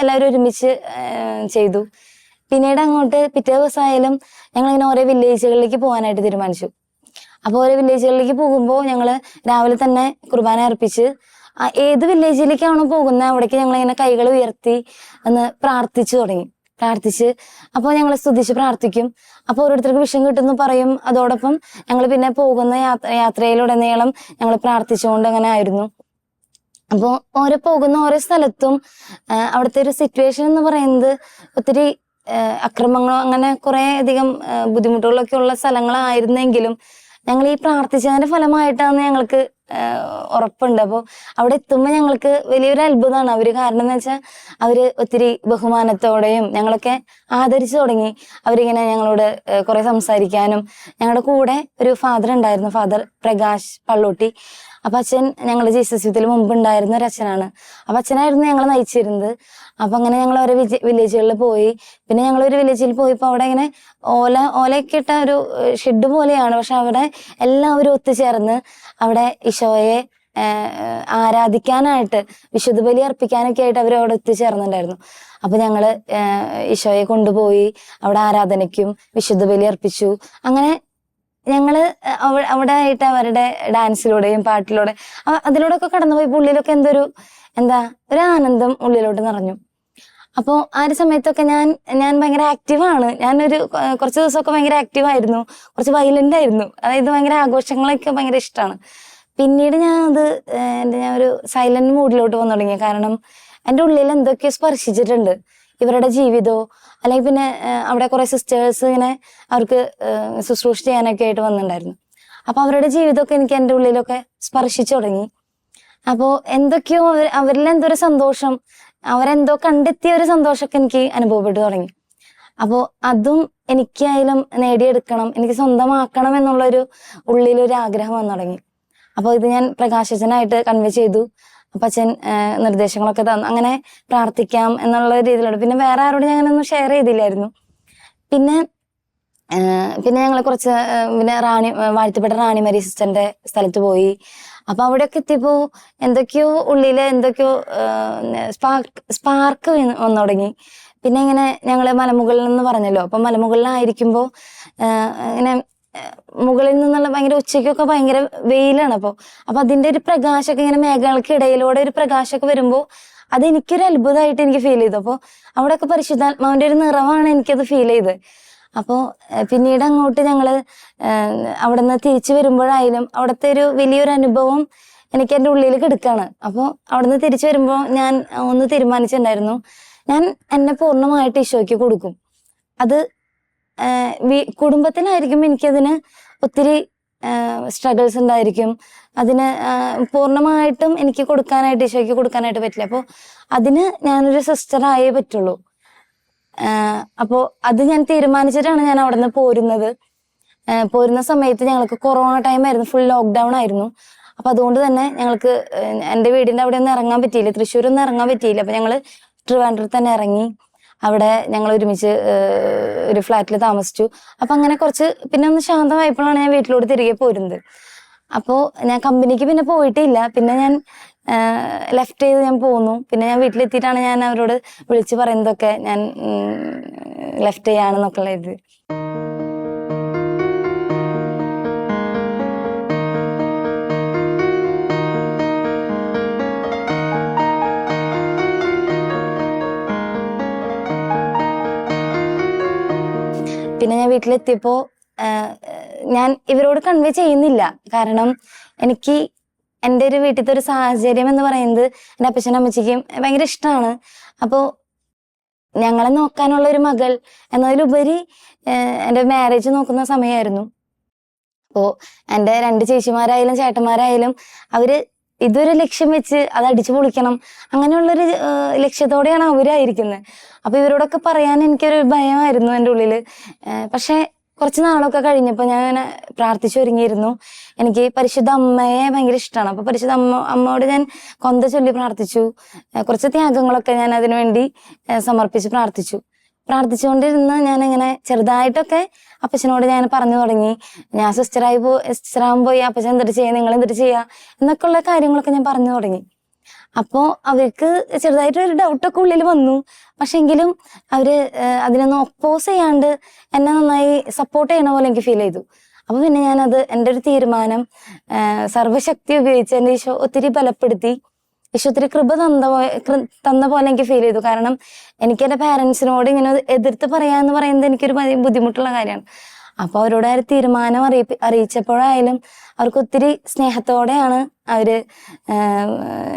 എല്ലാവരും ഒരുമിച്ച് ചെയ്തു. പിന്നീട് അങ്ങോട്ട് പിറ്റേ ദിവസമായാലും ഞങ്ങൾ ഇങ്ങനെ ഓരോ വില്ലേജുകളിലേക്ക് പോകാനായിട്ട് തീരുമാനിച്ചു. അപ്പോൾ ഓരോ വില്ലേജുകളിലേക്ക് പോകുമ്പോൾ ഞങ്ങൾ രാവിലെ തന്നെ കുർബാന അർപ്പിച്ച് ഏത് വില്ലേജിലേക്കാണോ പോകുന്നത് അവിടേക്ക് ഞങ്ങൾ ഇങ്ങനെ കൈകൾ ഉയർത്തി ഒന്ന് പ്രാർത്ഥിച്ചു തുടങ്ങി. പ്രാർത്ഥിച്ച് അപ്പോൾ ഞങ്ങൾ സ്തുതിച്ച് പ്രാർത്ഥിക്കും. അപ്പോൾ ഓരോരുത്തർക്ക് വിഷം കിട്ടുന്നു പറയും. അതോടൊപ്പം ഞങ്ങൾ പിന്നെ പോകുന്ന യാത്ര യാത്രയിലുടനീളം ഞങ്ങൾ പ്രാർത്ഥിച്ചുകൊണ്ട് അങ്ങനെ ആയിരുന്നു. അപ്പോൾ ഓരോ പോകുന്ന ഓരോ സ്ഥലത്തും അവിടുത്തെ ഒരു സിറ്റുവേഷൻ എന്ന് പറയുന്നത് ഒത്തിരി അക്രമങ്ങളോ അങ്ങനെ കുറെ അധികം ബുദ്ധിമുട്ടുകളൊക്കെ ഉള്ള സ്ഥലങ്ങളായിരുന്നെങ്കിലും ഞങ്ങൾ ഈ പ്രാർത്ഥിച്ചതിന്റെ ഫലമായിട്ടാണ് ഞങ്ങൾക്ക് ഉറപ്പുണ്ട്. അപ്പോൾ അവിടെ എത്തുമ്പോൾ ഞങ്ങൾക്ക് വലിയൊരു അത്ഭുതമാണ്. അവർ കാരണം എന്ന് വെച്ചാൽ അവർ ഒത്തിരി ബഹുമാനത്തോടെയും ഞങ്ങളൊക്കെ ആദരിച്ചു തുടങ്ങി. അവരിങ്ങനെ ഞങ്ങളോട് കുറേ സംസാരിക്കാനും ഞങ്ങളുടെ കൂടെ ഒരു ഫാദർ ഉണ്ടായിരുന്നു. ഫാദർ പ്രകാശ് പള്ളൂട്ടി. അപ്പൊ അച്ഛൻ ഞങ്ങൾ ജീസസ് യുദ്ധത്തിൽ മുമ്പ് ഉണ്ടായിരുന്ന ഒരു അച്ഛനാണ്. അപ്പൊ അച്ഛനായിരുന്നു ഞങ്ങൾ നയിച്ചിരുന്നത്. അപ്പൊ അങ്ങനെ ഞങ്ങൾ ഓരോ വില്ലേജുകളിൽ പോയി. പിന്നെ ഞങ്ങൾ ഒരു വില്ലേജിൽ പോയപ്പോ അവിടെ ഇങ്ങനെ ഓല ഓലയൊക്കെ ഇട്ട ഒരു ഷെഡ് പോലെയാണ്. പക്ഷെ അവിടെ എല്ലാവരും ഒത്തുചേർന്ന് അവിടെ ഈശോയെ ആരാധിക്കാനായിട്ട് വിശുദ്ധ ബലി അർപ്പിക്കാനൊക്കെ ആയിട്ട് അവർ അവിടെ എത്തിച്ചേർന്നുണ്ടായിരുന്നു അപ്പൊ ഞങ്ങൾ ഈശോയെ കൊണ്ടുപോയി അവിടെ ആരാധനയ്ക്കും വിശുദ്ധ ബലി അർപ്പിച്ചു. അങ്ങനെ ഞങ്ങൾ അവ- അവിടെ ആയിട്ട് അവരുടെ ഡാൻസിലൂടെയും പാട്ടിലൂടെ അതിലൂടെ ഒക്കെ കടന്നുപോയി ഉള്ളിലൊക്കെ എന്തൊരു എന്താ ഒരു ആനന്ദം ഉള്ളിലോട്ട് നിറഞ്ഞു. അപ്പോൾ ആ ഒരു സമയത്തൊക്കെ ഞാൻ ഞാൻ ഭയങ്കര ആക്റ്റീവാണ് ഞാനൊരു കുറച്ച് ദിവസമൊക്കെ ഭയങ്കര ആക്റ്റീവ് ആയിരുന്നു. കുറച്ച് വയലന്റ് ആയിരുന്നു. അതായത് ഭയങ്കര ആഘോഷങ്ങളൊക്കെ ഭയങ്കര ഇഷ്ടമാണ് പിന്നീട് ഞാൻ അത് എന്താ ഞാൻ ഒരു സൈലന്റ് മൂഡിലോട്ട് വന്നു തുടങ്ങി. കാരണം എന്റെ ഉള്ളിൽ എന്തൊക്കെയോ സ്പർശിച്ചിട്ടുണ്ട്. ഇവരുടെ ജീവിതമോ അല്ലെങ്കിൽ പിന്നെ അവിടെ കുറെ സിസ്റ്റേഴ്സ് ഇങ്ങനെ അവർക്ക് ശുശ്രൂഷ ചെയ്യാനൊക്കെ ആയിട്ട് വന്നിട്ടുണ്ടായിരുന്നു അപ്പൊ അവരുടെ ജീവിതമൊക്കെ എനിക്ക് എന്റെ ഉള്ളിലൊക്കെ സ്പർശിച്ചു തുടങ്ങി. അപ്പോൾ എന്തൊക്കെയോ അവർ അവരിൽ എന്തോ ഒരു സന്തോഷം അവരെന്തോ കണ്ടെത്തിയ ഒരു സന്തോഷമൊക്കെ എനിക്ക് അനുഭവപ്പെട്ടു തുടങ്ങി. അപ്പോൾ അതും എനിക്കായാലും നേടിയെടുക്കണം എനിക്ക് സ്വന്തമാക്കണം എന്നുള്ളൊരു ഉള്ളിലൊരു ആഗ്രഹം വന്നു തുടങ്ങി. അപ്പോൾ ഇത് ഞാൻ പ്രകാശജനായിട്ട് കൺവേ ചെയ്തു. അപ്പൊ അച്ഛൻ നിർദ്ദേശങ്ങളൊക്കെ തന്നു. അങ്ങനെ പ്രാർത്ഥിക്കാം എന്നുള്ള രീതിയിലാണ് പിന്നെ വേറെ ആരോടും ഞാൻ ഒന്നും ഷെയർ ചെയ്തില്ലായിരുന്നു. പിന്നെ പിന്നെ ഞങ്ങൾ കുറച്ച് പിന്നെ റാണി വാഴ്ത്തപ്പെട്ട റാണി മരി സിസ്റ്ററിന്റെ സ്ഥലത്ത് പോയി. അപ്പൊ അവിടെയൊക്കെ എത്തിയപ്പോ എന്തൊക്കെയോ ഉള്ളിൽ എന്തൊക്കെയോ സ്പാർക്ക് സ്പാർക്ക് വന്നു തുടങ്ങി. പിന്നെ ഇങ്ങനെ ഞങ്ങൾ മലമുകളിൽ നിന്ന് പറഞ്ഞല്ലോ. അപ്പൊ മലമുകളിലായിരിക്കുമ്പോ ഇങ്ങനെ മുകളിൽ നിന്നുള്ള ഭയങ്കര ഉച്ചയ്ക്കൊക്കെ ഭയങ്കര വെയിലാണ് അപ്പോൾ അപ്പൊ അതിന്റെ ഒരു പ്രകാശമൊക്കെ ഇങ്ങനെ മേഘങ്ങൾക്ക് ഇടയിലൂടെ ഒരു പ്രകാശമൊക്കെ വരുമ്പോ അത് എനിക്കൊരു അത്ഭുതമായിട്ട് എനിക്ക് ഫീൽ ചെയ്തു. അപ്പോൾ അവിടെയൊക്കെ പരിശുദ്ധാത്മാവിന്റെ ഒരു നിറവാണ് എനിക്കത് ഫീൽ ചെയ്ത് അപ്പോ പിന്നീട് അങ്ങോട്ട് ഞങ്ങൾ അവിടെ നിന്ന് തിരിച്ചു വരുമ്പോഴായാലും അവിടുത്തെ ഒരു വലിയൊരു അനുഭവം എനിക്ക് എന്റെ ഉള്ളിൽ കിടക്കാണ്. അപ്പോൾ അവിടുന്ന് തിരിച്ചു വരുമ്പോൾ ഞാൻ ഒന്ന് തീരുമാനിച്ചിട്ടുണ്ടായിരുന്നു. ഞാൻ എന്നെ പൂർണമായിട്ട് ഈശോയ്ക്ക് കൊടുക്കും. അത് കുടുംബത്തിലായിരിക്കും എനിക്കതിന് ഒത്തിരി സ്ട്രഗിൾസ് ഉണ്ടായിരിക്കും. അതിന് പൂർണമായിട്ടും എനിക്ക് കൊടുക്കാനായിട്ട് ഈശോയ്ക്ക് കൊടുക്കാനായിട്ട് പറ്റില്ല. അപ്പോൾ അതിന് ഞാനൊരു സിസ്റ്റർ ആയേ പറ്റുള്ളൂ. അപ്പോൾ അത് ഞാൻ തീരുമാനിച്ചിട്ടാണ് ഞാൻ അവിടെ നിന്ന് പോരുന്നത് പോരുന്ന സമയത്ത് ഞങ്ങൾക്ക് കൊറോണ ടൈം ആയിരുന്നു. ഫുൾ ലോക്ക്ഡൗൺ ആയിരുന്നു. അപ്പൊ അതുകൊണ്ട് തന്നെ ഞങ്ങൾക്ക് എന്റെ വീടിന്റെ അവിടെ ഒന്നും ഇറങ്ങാൻ പറ്റിയില്ല. തൃശ്ശൂർ ഒന്നും ഇറങ്ങാൻ പറ്റിയില്ല. അപ്പൊ ഞങ്ങൾ ട്രിവാൻഡ്രത്ത് തന്നെ ഇറങ്ങി. അവിടെ ഞങ്ങൾ ഒരുമിച്ച് ഒരു ഫ്ലാറ്റിൽ താമസിച്ചു. അപ്പൊ അങ്ങനെ കുറച്ച് പിന്നെ ഒന്ന് ശാന്തമായപ്പോഴാണ് ഞാൻ വീട്ടിലോട്ട് തിരികെ പോരുന്നത്. അപ്പോൾ ഞാൻ കമ്പനിക്ക് പിന്നെ പോയിട്ടില്ല. പിന്നെ ഞാൻ ലെഫ്റ്റ് ചെയ്ത് ഞാൻ പോന്നു. പിന്നെ ഞാൻ വീട്ടിലെത്തിയിട്ടാണ് ഞാൻ അവരോട് വിളിച്ച് പറയുന്നതൊക്കെ ഞാൻ ലെഫ്റ്റ് ചെയ്യാണെന്നൊക്കെ ഉള്ളത് പിന്നെ ഞാൻ വീട്ടിലെത്തിയപ്പോ ഞാൻ ഇവരോട് കൺവേ ചെയ്യുന്നില്ല. കാരണം എനിക്ക് എന്റെ ഒരു വീട്ടിലത്തെ ഒരു സാഹചര്യം എന്ന് പറയുന്നത് എന്റെ അപ്പച്ചനും അമ്മച്ചിക്കും ഭയങ്കര ഇഷ്ടമാണ് അപ്പോൾ ഞങ്ങളെ നോക്കാനുള്ള ഒരു മകൾ എന്നതിലുപരി എന്റെ മാരേജ് നോക്കുന്ന സമയമായിരുന്നു അപ്പോൾ എന്റെ രണ്ട് ചേച്ചിമാരായാലും ചേട്ടന്മാരായാലും അവർ ഇതൊരു ലക്ഷ്യം വെച്ച് അത് അടിച്ചു പൊളിക്കണം. അങ്ങനെയുള്ളൊരു ലക്ഷ്യത്തോടെയാണ് അവരായിരിക്കുന്നത് അപ്പൊ ഇവരോടൊക്കെ പറയാൻ എനിക്കൊരു ഭയമായിരുന്നു എന്റെ ഉള്ളിൽ. ഏഹ് പക്ഷെ കുറച്ച് നാളൊക്കെ കഴിഞ്ഞപ്പോൾ ഞാൻ ഇങ്ങനെ പ്രാർത്ഥിച്ചൊരുങ്ങിയിരുന്നു എനിക്ക് പരിശുദ്ധ അമ്മയെ ഭയങ്കര ഇഷ്ടമാണ് അപ്പൊ പരിശുദ്ധ അമ്മ അമ്മയോട് ഞാൻ കൊന്ത ചൊല്ലി പ്രാർത്ഥിച്ചു. കുറച്ച് ത്യാഗങ്ങളൊക്കെ ഞാൻ അതിനു വേണ്ടി സമർപ്പിച്ച് പ്രാർത്ഥിച്ചു. പ്രാർത്ഥിച്ചുകൊണ്ടിരുന്ന ഞാൻ ഇങ്ങനെ ചെറുതായിട്ടൊക്കെ അപ്പച്ചനോട് ഞാൻ പറഞ്ഞു തുടങ്ങി. ഞാൻ സിസ്റ്ററായി പോ സിസ്റ്ററാകാൻ പോയി. അപ്പച്ചൻ എന്തിട്ട് ചെയ്യുക നിങ്ങൾ എന്തിട്ട് ചെയ്യാ? എന്നൊക്കെ ഉള്ള കാര്യങ്ങളൊക്കെ ഞാൻ പറഞ്ഞു തുടങ്ങി. അപ്പോൾ അവർക്ക് ചെറുതായിട്ടൊരു ഡൗട്ടൊക്കെ ഉള്ളിൽ വന്നു. പക്ഷെങ്കിലും അവർ അതിനൊന്നും ഒപ്പോസ് ചെയ്യാണ്ട് എന്നെ നന്നായി സപ്പോർട്ട് ചെയ്യണ പോലെ എനിക്ക് ഫീൽ ചെയ്തു. അപ്പൊ പിന്നെ ഞാനത് എന്റെ ഒരു തീരുമാനം സർവശക്തി ഉപയോഗിച്ച് എന്റെ ഈശോ ഒത്തിരി ബലപ്പെടുത്തി. ഒത്തിരി കൃപ തന്ന തന്ന പോലെ എനിക്ക് ഫീൽ ചെയ്തു. കാരണം എനിക്ക് എന്റെ പാരൻസിനോട് ഇങ്ങനെ എതിർത്ത് പറയാന്ന് പറയുന്നത് എനിക്കൊരു ബുദ്ധിമുട്ടുള്ള കാര്യമാണ്. അപ്പൊ അവരോട് ആ തീരുമാനം അറിയിപ്പി അറിയിച്ചപ്പോഴായാലും അവർക്ക് ഒത്തിരി സ്നേഹത്തോടെയാണ് അവർ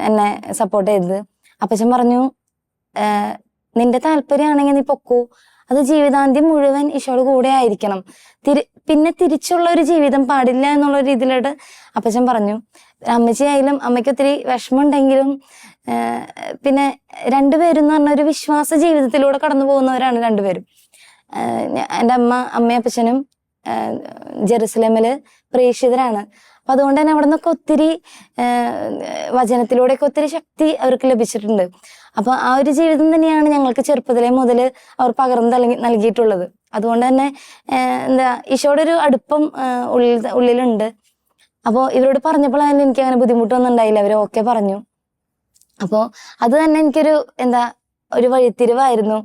എന്നെ സപ്പോർട്ട് ചെയ്തത്. അപ്പച്ചൻ പറഞ്ഞു നിന്റെ താല്പര്യമാണെങ്കിൽ നീ പൊക്കൂ. അത് ജീവിതാന്ത്യം മുഴുവൻ ഈശോയുടെ കൂടെ ആയിരിക്കണം. തിരി പിന്നെ തിരിച്ചുള്ള ഒരു ജീവിതം പാടില്ല എന്നുള്ള രീതിയിലോട്ട് അപ്പച്ചൻ പറഞ്ഞു. അമ്മച്ചി ആയാലും അമ്മയ്ക്ക് ഒത്തിരി വിഷമമുണ്ടെങ്കിലും പിന്നെ രണ്ടുപേരും എന്ന് പറഞ്ഞ ഒരു വിശ്വാസ ജീവിതത്തിലൂടെ കടന്നു പോകുന്നവരാണ് രണ്ടുപേരും. എന്റെ അമ്മ അമ്മയപ്പച്ചനും ജെറുസലേമിൽ പ്രേക്ഷിതരാണ്. അപ്പൊ അതുകൊണ്ട് തന്നെ അവിടെ നിന്നൊക്കെ ഒത്തിരി വചനത്തിലൂടെയൊക്കെ ഒത്തിരി ശക്തി അവർക്ക് ലഭിച്ചിട്ടുണ്ട്. അപ്പൊ ആ ഒരു ജീവിതം തന്നെയാണ് ഞങ്ങൾക്ക് ചെറുപ്പത്തിലെ മുതൽ അവർ പകർന്ന് നൽകി നൽകിയിട്ടുള്ളത്. അതുകൊണ്ട് തന്നെ എന്താ ഈശോയുടെ ഒരു അടുപ്പം ഉള്ളിൽ ഉള്ളിലുണ്ട്. അപ്പോൾ ഇവരോട് പറഞ്ഞപ്പോഴായാലും എനിക്ക് അങ്ങനെ ബുദ്ധിമുട്ടൊന്നും ഉണ്ടായില്ല അവർ ഓക്കെ പറഞ്ഞു. അപ്പോൾ അത് തന്നെ എനിക്കൊരു എന്താ ഒരു വഴിത്തിരിവായിരുന്നു.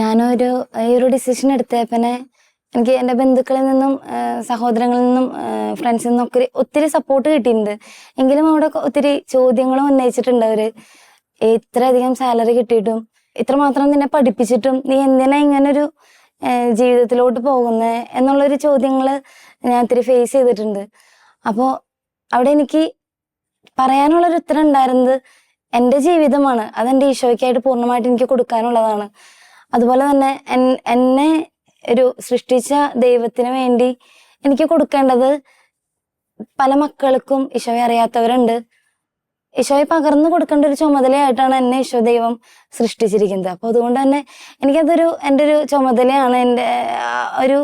ഞാനൊരു ഈ ഒരു ഡിസിഷൻ എടുത്തപ്പനെ എനിക്ക് എന്റെ ബന്ധുക്കളിൽ നിന്നും സഹോദരങ്ങളിൽ നിന്നും ഫ്രണ്ട്സിൽ നിന്നും ഒക്കെ ഒത്തിരി സപ്പോർട്ട് കിട്ടിയിട്ടുണ്ട്. എങ്കിലും അവിടെ ഒത്തിരി ചോദ്യങ്ങളും ഉന്നയിച്ചിട്ടുണ്ട് അവർ. ഇത്രയധികം സാലറി കിട്ടിയിട്ടും ഇത്രമാത്രം നിന്നെ പഠിപ്പിച്ചിട്ടും നീ എന്തിനാ ഇങ്ങനൊരു ജീവിതത്തിലോട്ട് പോകുന്നത് എന്നുള്ളൊരു ചോദ്യങ്ങൾ ഞാൻ ഒത്തിരി ഫേസ് ചെയ്തിട്ടുണ്ട്. അപ്പോൾ അവിടെ എനിക്ക് പറയാനുള്ളൊരു ഉത്തരം ഉണ്ടായിരുന്നത് എന്റെ ജീവിതമാണ്. അതെന്റെ ഈശോയ്ക്കായിട്ട് പൂർണമായിട്ട് എനിക്ക് കൊടുക്കാനുള്ളതാണ്. അതുപോലെ തന്നെ എന്നെ ഒരു സൃഷ്ടിച്ച ദൈവത്തിന് വേണ്ടി എനിക്ക് കൊടുക്കേണ്ടത് പല മക്കൾക്കും ഈശോയെ അറിയാത്തവരുണ്ട്. ഈശോയെ പകർന്നു കൊടുക്കേണ്ട ഒരു ചുമതലയായിട്ടാണ് എന്നെ ഈശോ ദൈവം സൃഷ്ടിച്ചിരിക്കുന്നത്. അപ്പൊ അതുകൊണ്ട് തന്നെ എനിക്കതൊരു എന്റെ ഒരു ചുമതലയാണ്. എന്റെ ഒരു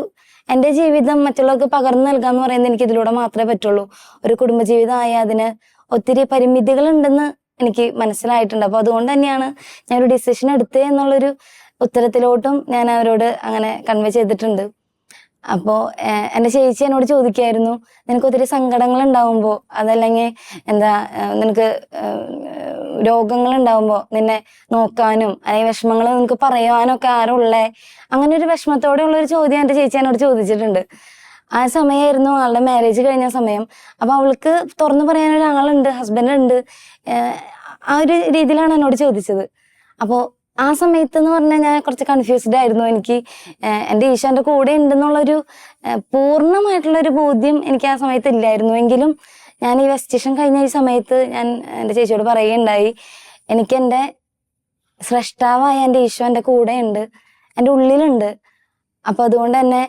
എന്റെ ജീവിതം മറ്റുള്ളവർക്ക് പകർന്നു നൽകുക എന്ന് പറയുന്നത് എനിക്ക് ഇതിലൂടെ മാത്രമേ പറ്റുള്ളൂ. ഒരു കുടുംബജീവിതമായ അതിന് ഒത്തിരി പരിമിതികളുണ്ടെന്ന് എനിക്ക് മനസ്സിലായിട്ടുണ്ട്. അപ്പൊ അതുകൊണ്ട് തന്നെയാണ് ഞാനൊരു ഡിസിഷൻ എടുത്തേ എന്നുള്ളൊരു ഉത്തരത്തിലോട്ടും ഞാൻ അവരോട് അങ്ങനെ കൺവേ ചെയ്തിട്ടുണ്ട്. അപ്പോ എന്റെ ചേച്ചി എന്നോട് ചോദിക്കായിരുന്നു നിനക്ക് ഒത്തിരി സങ്കടങ്ങൾ ഉണ്ടാവുമ്പോ അതല്ലെങ്കിൽ എന്താ നിനക്ക് രോഗങ്ങൾ ഉണ്ടാവുമ്പോ നിന്നെ നോക്കാനും അല്ലെങ്കിൽ വിഷമങ്ങൾ നിനക്ക് പറയുവാനും ഒക്കെ ആരുള്ളേ അങ്ങനെ ഒരു വിഷമത്തോടെ ഉള്ള ഒരു ചോദ്യം എന്റെ ചേച്ചി എന്നോട് ചോദിച്ചിട്ടുണ്ട്. ആ സമയമായിരുന്നു ആളുടെ മാരേജ് കഴിഞ്ഞ സമയം. അപ്പൊ അവൾക്ക് തുറന്നു പറയാൻ ഒരാളുണ്ട് ഹസ്ബൻഡ് ഉണ്ട്. ആ ഒരു രീതിയിലാണ് എന്നോട് ചോദിച്ചത്. അപ്പോ ആ സമയത്ത് എന്ന് പറഞ്ഞാൽ ഞാൻ കുറച്ച് കൺഫ്യൂസ്ഡ് ആയിരുന്നു എനിക്ക്. എന്റെ ഈശോ എന്റെ കൂടെ ഉണ്ടെന്നുള്ളൊരു പൂർണമായിട്ടുള്ളൊരു ബോധ്യം എനിക്ക് ആ സമയത്ത് ഇല്ലായിരുന്നു. എങ്കിലും ഞാൻ ഈ വെസ്റ്റേഷൻ കഴിഞ്ഞ ഈ സമയത്ത് ഞാൻ എന്റെ ചേച്ചിയോട് പറയുകയുണ്ടായി എനിക്ക് എന്റെ സ്രഷ്ടാവായ എന്റെ ഈശോ എന്റെ കൂടെ ഉണ്ട്. എന്റെ ഉള്ളിലുണ്ട്. അപ്പൊ അതുകൊണ്ട് തന്നെ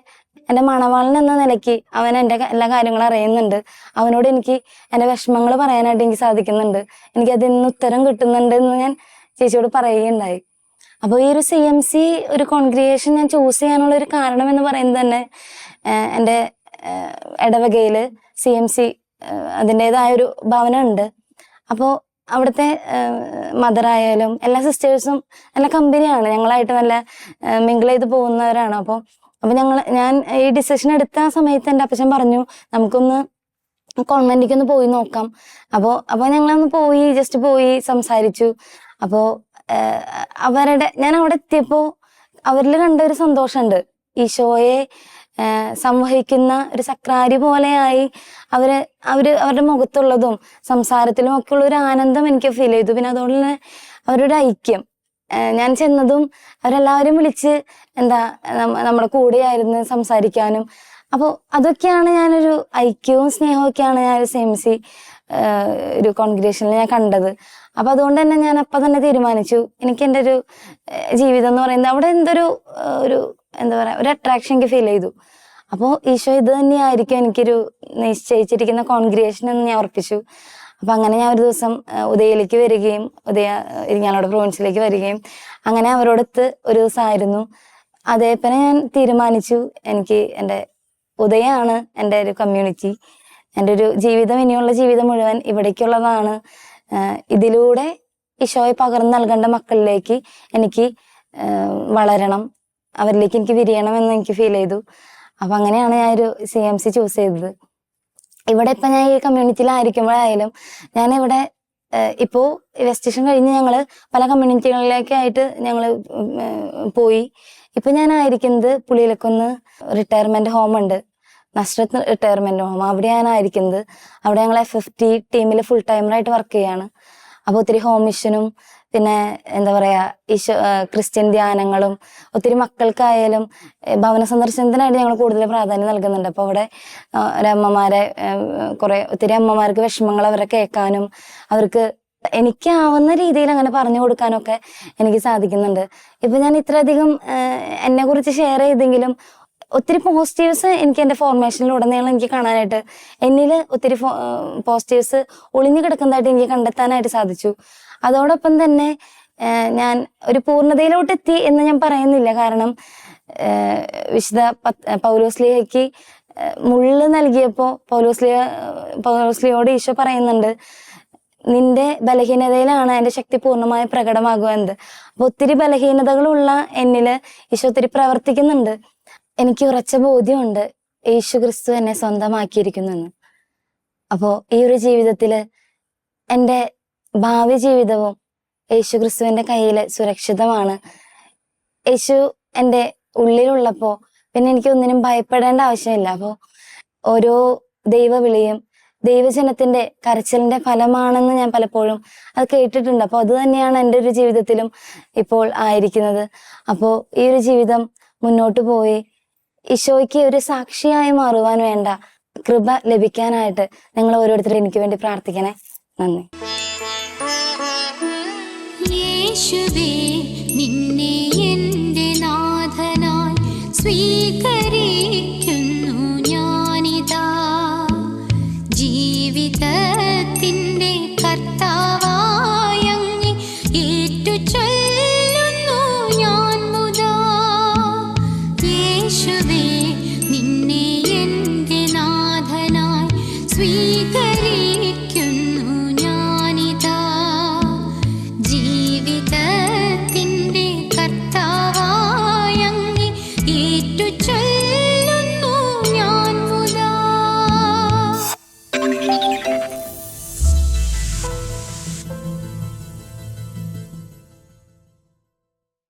എന്റെ മണവാളൻ എന്ന നിലയ്ക്ക് അവൻ എന്റെ എല്ലാ കാര്യങ്ങളും അറിയുന്നുണ്ട്. അവനോട് എനിക്ക് എന്റെ വിഷമങ്ങൾ പറയാനായിട്ട് എനിക്ക് സാധിക്കുന്നുണ്ട്. എനിക്ക് ഉത്തരം കിട്ടുന്നുണ്ട് എന്ന് ഞാൻ ചേച്ചിയോട് പറയുകയുണ്ടായി. അപ്പോൾ ഈ ഒരു സി എം സി ഒരു കോൺഗ്രിഗേഷൻ ഞാൻ ചൂസ് ചെയ്യാനുള്ള ഒരു കാരണം എന്ന് പറയുന്നത് തന്നെ എന്റെ ഇടവകയിൽ സി എം സി അതിന്റെതായ ഒരു ഭവനം ഉണ്ട്. അപ്പോൾ അവിടുത്തെ മദറായാലും എല്ലാ സിസ്റ്റേഴ്സും നല്ല കമ്പനിയാണ് ഞങ്ങളായിട്ട് നല്ല മിങ്കിൾ ചെയ്ത് പോകുന്നവരാണ്. അപ്പോൾ അപ്പൊ ഞങ്ങൾ ഞാൻ ഈ ഡിസിഷൻ എടുത്ത സമയത്ത് എന്റെ അപ്പച്ചൻ പറഞ്ഞു നമുക്കൊന്ന് കോൺവെന്റിലേക്ക് ഒന്ന് പോയി നോക്കാം. അപ്പോൾ അപ്പോൾ ഞങ്ങളൊന്ന് പോയി ജസ്റ്റ് പോയി സംസാരിച്ചു. അപ്പോൾ അവരുടെ ഞാൻ അവിടെ എത്തിയപ്പോൾ അവരിൽ കണ്ട ഒരു സന്തോഷമുണ്ട് ഈശോയെ സംവഹിക്കുന്ന ഒരു സക്രാരി പോലെയായി അവർ അവർ അവരുടെ മുഖത്തുള്ളതും സംസാരത്തിലും ഒക്കെ ഉള്ള ഒരു ആനന്ദം എനിക്ക് ഫീൽ ചെയ്തു. പിന്നെ അതുകൊണ്ട് തന്നെ അവരുടെ ഐക്യം. ഞാൻ ചെന്നതും അവരെല്ലാവരും വിളിച്ച് എന്താ നമ്മ- നമ്മുടെ കൂടെയായിരുന്നു സംസാരിക്കാനും. അപ്പോൾ അതൊക്കെയാണ് ഞാനൊരു ഐക്യവും സ്നേഹവും ഒക്കെയാണ് ഞാൻ ഒരു സെയിം സി ഒരു കോൺഗ്രേഷനിൽ ഞാൻ കണ്ടത്. അപ്പൊ അതുകൊണ്ട് തന്നെ ഞാൻ അപ്പൊ തന്നെ തീരുമാനിച്ചു. എനിക്ക് എന്റെ ഒരു ജീവിതം എന്ന് പറയുന്നത് അവിടെ എന്തൊരു ഒരു എന്താ പറയാ ഒരു അട്രാക്ഷൻ എനിക്ക് ഫീൽ ചെയ്തു. അപ്പോൾ ഈശോ ഇത് തന്നെയായിരിക്കും എനിക്കൊരു നിശ്ചയിച്ചിരിക്കുന്ന കോൺഗ്രിയേഷൻ എന്ന് ഞാൻ ഉറപ്പിച്ചു. അപ്പൊ അങ്ങനെ ഞാൻ ഒരു ദിവസം ഉദയയിലേക്ക് വരികയും ഉദയ ഇരിങ്ങാലോട് പ്രൊവിൻസിലേക്ക് വരികയും അങ്ങനെ അവരോടൊത്ത് ഒരു ദിവസമായിരുന്നു. അതേപോലെ ഞാൻ തീരുമാനിച്ചു എനിക്ക് എന്റെ ഉദയാണ് എന്റെ ഒരു കമ്മ്യൂണിറ്റി എന്റെ ഒരു ജീവിതം ഇനിയുള്ള ജീവിതം മുഴുവൻ ഇവിടേക്കുള്ളതാണ്. ഇതിലൂടെ ഈശോയെ പകർന്നു നൽകേണ്ട മക്കളിലേക്ക് എനിക്ക് വളരണം. അവരിലേക്ക് എനിക്ക് വിരിയണം എന്ന് എനിക്ക് ഫീൽ ചെയ്തു. അപ്പൊ അങ്ങനെയാണ് ഞാൻ ഒരു സി എം സി ചൂസ് ചെയ്തത്. ഇവിടെ ഇപ്പൊ ഞാൻ ഈ കമ്മ്യൂണിറ്റിയിലായിരിക്കുമ്പോഴായാലും ഞാൻ ഇവിടെ ഇപ്പോൾ ഇപ്പോ വെസ്റ്റേഷൻ കഴിഞ്ഞ് ഞങ്ങൾ പല കമ്മ്യൂണിറ്റികളിലേക്ക് ആയിട്ട് ഞങ്ങൾ പോയി. ഇപ്പൊ ഞാൻ ആയിരിക്കുന്നത് പുളിയിലക്കൊന്ന് റിട്ടയർമെന്റ് ഹോം ഉണ്ട്. നസ്രത്ത് റിട്ടയർമെന്റ് ഹോം അവിടെ ഞാൻ ആയിരിക്കുന്നത് അവിടെ ഞങ്ങൾ എഫ് എഫ് ടി ടീമിൽ ഫുൾ ടൈമറായിട്ട് വർക്ക് ചെയ്യാണ്. അപ്പോൾ ഒത്തിരി ഹോം മിഷനും പിന്നെ എന്താ പറയാ ഈശോ ക്രിസ്ത്യൻ ധ്യാനങ്ങളും ഒത്തിരി മക്കൾക്കായാലും ഭവന സന്ദർശനത്തിനായിട്ട് ഞങ്ങൾ കൂടുതൽ പ്രാധാന്യം നൽകുന്നുണ്ട്. അപ്പോൾ അവിടെ ഒരമ്മമാരെ കുറെ ഒത്തിരി അമ്മമാർക്ക് വിഷമങ്ങൾ അവരെ കേൾക്കാനും അവർക്ക് എനിക്കാവുന്ന രീതിയിൽ അങ്ങനെ പറഞ്ഞു കൊടുക്കാനൊക്കെ എനിക്ക് സാധിക്കുന്നുണ്ട്. ഇപ്പൊ ഞാൻ ഇത്രയധികം എന്നെ കുറിച്ച് ഷെയർ ചെയ്തെങ്കിലും ഒത്തിരി പോസിറ്റീവ്സ് എനിക്ക് എന്റെ ഫോർമേഷനിലുടനീളം എനിക്ക് കാണാനായിട്ട് എന്നിൽ ഒത്തിരി പോസിറ്റീവ്സ് ഒളിഞ്ഞു കിടക്കുന്നതായിട്ട് എനിക്ക് കണ്ടെത്താനായിട്ട് സാധിച്ചു. അതോടൊപ്പം തന്നെ ഞാൻ ഒരു പൂർണതയിലോട്ട് എത്തി എന്ന് ഞാൻ പറയുന്നില്ല. കാരണം വിശുദ്ധ പൗലോസ്ലിഹയ്ക്ക് മുള്ള് നൽകിയപ്പോൾ പൗലോസ്ലിയ പൗലോസ്ലിയോട് ഈശോ പറയുന്നുണ്ട് നിന്റെ ബലഹീനതയിലാണ് എന്റെ ശക്തി പൂർണമായി പ്രകടമാകുന്നത് അപ്പൊ ഒത്തിരി ബലഹീനതകളുള്ള എന്നിൽ ഈശോ ഒത്തിരി പ്രവർത്തിക്കുന്നുണ്ട്. എനിക്ക് ഉറച്ച ബോധ്യമുണ്ട് യേശു ക്രിസ്തു എന്നെ സ്വന്തമാക്കിയിരിക്കുന്നെന്ന്. അപ്പോ ഈ ഒരു ജീവിതത്തിൽ എന്റെ ഭാവി ജീവിതവും യേശു ക്രിസ്തുവിന്റെ കയ്യിൽ സുരക്ഷിതമാണ്. യേശു എന്റെ ഉള്ളിലുള്ളപ്പോ പിന്നെ എനിക്ക് ഒന്നിനും ഭയപ്പെടേണ്ട ആവശ്യമില്ല. അപ്പോ ഓരോ ദൈവവിളിയും ദൈവജനത്തിന്റെ കരച്ചിലിന്റെ ഫലമാണെന്ന് ഞാൻ പലപ്പോഴും അത് കേട്ടിട്ടുണ്ട്. അപ്പോൾ അത് തന്നെയാണ് എന്റെ ഒരു ജീവിതത്തിലും ഇപ്പോൾ ആയിരിക്കുന്നത്. അപ്പോ ഈ ഒരു ജീവിതം മുന്നോട്ട് പോയി ഈശോയ്ക്ക് ഒരു സാക്ഷിയായി മാറുവാൻ വേണ്ട കൃപ ലഭിക്കാനായിട്ട് നിങ്ങൾ ഓരോരുത്തരും എനിക്ക് വേണ്ടി പ്രാർത്ഥിക്കണേ. നന്ദി.